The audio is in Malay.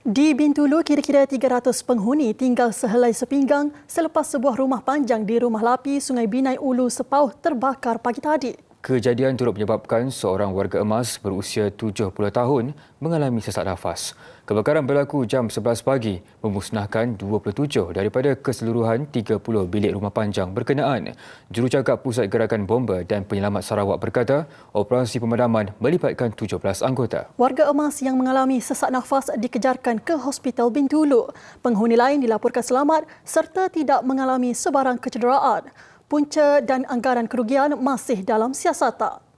Di Bintulu, kira-kira 300 penghuni tinggal sehelai sepinggang selepas sebuah rumah panjang di Rumah Lapi, Sungai Binai Ulu Sepauh terbakar pagi tadi. Kejadian turut menyebabkan seorang warga emas berusia 70 tahun mengalami sesak nafas. Kebakaran berlaku jam 11 pagi, memusnahkan 27 daripada keseluruhan 30 bilik rumah panjang berkenaan. Jurucakap Pusat Gerakan Bomba dan Penyelamat Sarawak berkata, operasi pemadaman melibatkan 17 anggota. Warga emas yang mengalami sesak nafas dikejarkan ke Hospital Bintulu. Penghuni lain dilaporkan selamat serta tidak mengalami sebarang kecederaan punca dan anggaran kerugian masih dalam siasatan.